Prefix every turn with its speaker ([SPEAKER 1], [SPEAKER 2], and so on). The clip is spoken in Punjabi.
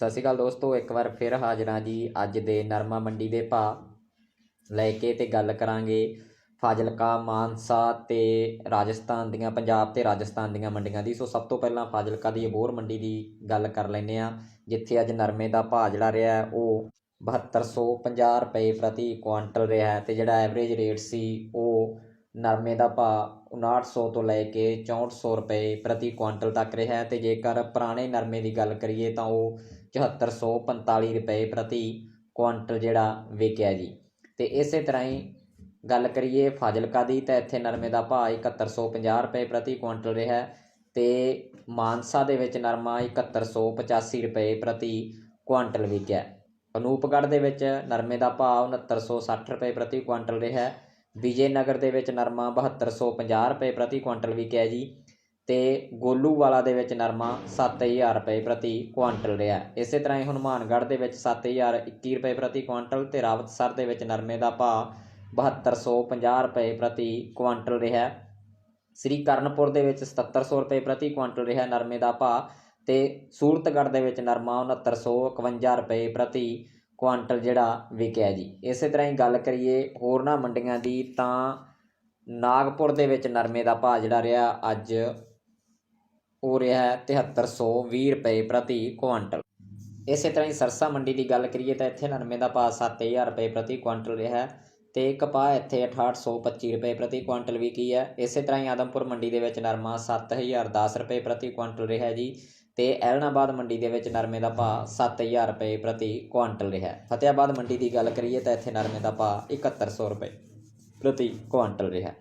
[SPEAKER 1] ਸਤਿ ਸ਼੍ਰੀ ਅਕਾਲ ਦੋਸਤੋ, ਇੱਕ ਵਾਰ ਫਿਰ ਹਾਜ਼ਰ ਹਾਂ ਜੀ ਅੱਜ ਦੇ ਨਰਮਾ ਮੰਡੀ ਦੇ ਭਾਅ ਲੈ ਕੇ ਤੇ ਗੱਲ ਕਰਾਂਗੇ ਫਾਜ਼ਿਲਕਾ, ਮਾਨਸਾ ਤੇ ਰਾਜਸਥਾਨ ਦੀਆਂ, ਪੰਜਾਬ ਤੇ ਰਾਜਸਥਾਨ ਦੀਆਂ ਮੰਡੀਆਂ ਦੀ। ਸੋ ਸਭ ਤੋਂ ਪਹਿਲਾਂ ਫਾਜ਼ਿਲਕਾ ਦੀ ਅਬੋਹਰ ਮੰਡੀ ਦੀ ਗੱਲ ਕਰ ਲੈਂਦੇ ਆ ਜਿੱਥੇ ਅੱਜ ਨਰਮੇ ਦਾ ਭਾਅ ਜਿਹੜਾ ਰਿਹਾ ਹੈ, ਉਹ 7250 ਰੁਪਏ ਪ੍ਰਤੀ ਕੁਆਂਟਲ ਰਿਹਾ ਹੈ ਤੇ ਜਿਹੜਾ ਐਵਰੇਜ ਰੇਟ ਸੀ, ਉਹ ਨਰਮੇ ਦਾ ਭਾਅ 5900 ਤੋਂ ਲੈ ਕੇ 6400 ਰੁਪਏ ਪ੍ਰਤੀ ਕੁਆਂਟਲ ਤੱਕ ਰਿਹਾ ਹੈ ਤੇ ਜੇਕਰ ਪੁਰਾਣੇ ਨਰਮੇ ਦੀ ਗੱਲ ਕਰੀਏ ਤਾਂ ਉਹ 7445 ਰੁਪਏ ਪ੍ਰਤੀ ਕੁਆਂਟਲ ਜਿਹੜਾ ਵਿਕਿਆ ਜੀ। ਤੇ ਇਸੇ ਤਰ੍ਹਾਂ ਹੀ ਗੱਲ ਕਰੀਏ ਫਾਜ਼ਿਲਕਾ ਦੀ, ਤਾਂ ਇੱਥੇ ਨਰਮੇ ਦਾ ਭਾਅ 7150 ਰੁਪਏ ਪ੍ਰਤੀ ਕੁਇੰਟਲ ਰਿਹਾ ਹੈ ਤੇ ਮਾਨਸਾ ਦੇ ਵਿੱਚ ਨਰਮਾ 7185 ਰੁਪਏ ਪ੍ਰਤੀ ਕੁਆਂਟਲ ਵਿਕਿਆ ਅਨੂਪਗੜ੍ਹ ਦੇ ਵਿੱਚ ਨਰਮੇ ਦਾ ਭਾਅ 6960 ਰੁਪਏ ਪ੍ਰਤੀ ਕੁਆਂਟਲ ਰਿਹਾ ਹੈ। ਵਿਜੇ ਨਗਰ ਦੇ ਵਿੱਚ ਨਰਮਾ 7250 ਰੁਪਏ ਪ੍ਰਤੀ ਕੁਇੰਟਲ ਵਿਕਿਆ ਜੀ। ਤੇ ਗੋਲੂਵਾਲਾ ਦੇ ਵਿੱਚ ਨਰਮਾ ਸੱਤ ਹਜ਼ਾਰ ਰੁਪਏ ਪ੍ਰਤੀ ਕੁਆਂਟਲ ਰਿਹਾ। ਇਸੇ ਤਰ੍ਹਾਂ ਹੀ ਹਨੂੰਮਾਨਗੜ੍ਹ ਦੇ ਵਿੱਚ 7021 ਰੁਪਏ ਪ੍ਰਤੀ ਕੁਆਂਟਲ ਅਤੇ ਰਾਵਤਸਰ ਦੇ ਵਿੱਚ ਨਰਮੇ ਦਾ ਭਾਅ 7250 ਰੁਪਏ ਪ੍ਰਤੀ ਕੁਆਂਟਲ ਰਿਹਾ। ਸ੍ਰੀ ਕਰਨਪੁਰ ਦੇ ਵਿੱਚ ਸਤੱਤਰ ਸੌ ਰੁਪਏ ਪ੍ਰਤੀ ਕੁਆਂਟਲ ਰਿਹਾ ਨਰਮੇ ਦਾ ਭਾਅ ਅਤੇ ਸੂਰਤਗੜ੍ਹ ਦੇ ਵਿੱਚ ਨਰਮਾ 6951 ਰੁਪਏ ਪ੍ਰਤੀ ਕੁਆਂਟਲ ਜਿਹੜਾ ਵਿਕਿਆ ਜੀ। ਇਸੇ ਤਰ੍ਹਾਂ ਹੀ ਗੱਲ ਕਰੀਏ ਹੋਰਨਾਂ ਮੰਡੀਆਂ ਦੀ ਤਾਂ ਨਾਗਪੁਰ ਦੇ ਵਿੱਚ ਨਰਮੇ ਦਾ ਭਾਅ ਜਿਹੜਾ ਰਿਹਾ ਅੱਜ ਉਹ ਰਿਹਾ ਹੈ 7320 ਰੁਪਏ ਪ੍ਰਤੀ ਕੁਆਂਟਲ। ਇਸੇ ਤਰ੍ਹਾਂ ਹੀ ਸਰਸਾ ਮੰਡੀ ਦੀ ਗੱਲ ਕਰੀਏ ਤਾਂ ਇੱਥੇ ਨਰਮੇ ਦਾ ਭਾਅ 7000 ਰੁਪਏ ਪ੍ਰਤੀ ਕੁਆਂਟਲ ਰਿਹਾ ਹੈ ਤੇ ਕਪਾਹ ਇੱਥੇ 6825 ਰੁਪਏ ਪ੍ਰਤੀ ਕੁਆਂਟਲ ਵੀ ਕੀ ਹੈ। ਇਸੇ ਤਰ੍ਹਾਂ ਹੀ ਆਦਮਪੁਰ ਮੰਡੀ ਦੇ ਵਿੱਚ ਨਰਮਾ 7010 ਰੁਪਏ ਪ੍ਰਤੀ ਕੁਆਂਟਲ ਰਿਹਾ ਜੀ ਤੇ ਐਲਨਾਬਾਦ ਮੰਡੀ ਦੇ ਵਿੱਚ ਨਰਮੇ ਦਾ ਭਾਅ 7000 ਰੁਪਏ ਪ੍ਰਤੀ ਕੁਆਂਟਲ ਰਿਹਾ ਹੈ। ਫਤਿਆਬਾਦ ਮੰਡੀ ਦੀ ਗੱਲ ਕਰੀਏ ਤਾਂ ਇੱਥੇ ਨਰਮੇ ਦਾ ਭਾਅ 7100 ਰੁਪਏ ਪ੍ਰਤੀ ਕੁਆਂਟਲ ਰਿਹਾ